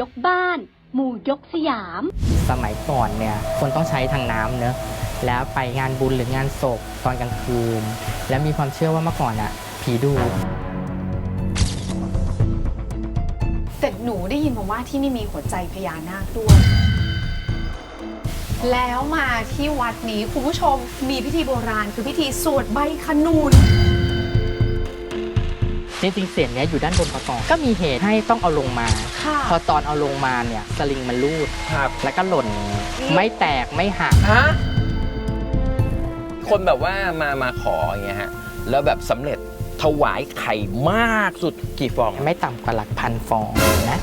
ยกบ้าน หมู่ยกสยาม สมัยก่อนเนี่ยคนต้องใช้ทางน้ำเนอะแล้วไปงานบุญหรืองานศพตอนกลางคืน แล้วมีความเชื่อว่าเมื่อก่อนอะผีดู แต่หนูได้ยินมาว่าที่นี่มีหัวใจพญานาคด้วย แล้วมาที่วัดนี้คุณผู้ชมมีพิธีโบราณคือพิธีสวดใบขนุน จริงๆเสียงเนี้ยอยู่ด้านบนมาก่อนก็มีเหตุให้ต้องเอาลงมา ค่ะพอตอนเอาลงมาเนี่ยสลิงมันรูด ครับแล้วก็หล่นไม่แตกไม่หัก ฮะคนแบบว่ามามาขออย่างเงี้ยฮะแล้วแบบสำเร็จถวายไข่มากสุดกี่ฟองไม่ต่ำกว่าหลักพันฟองนะ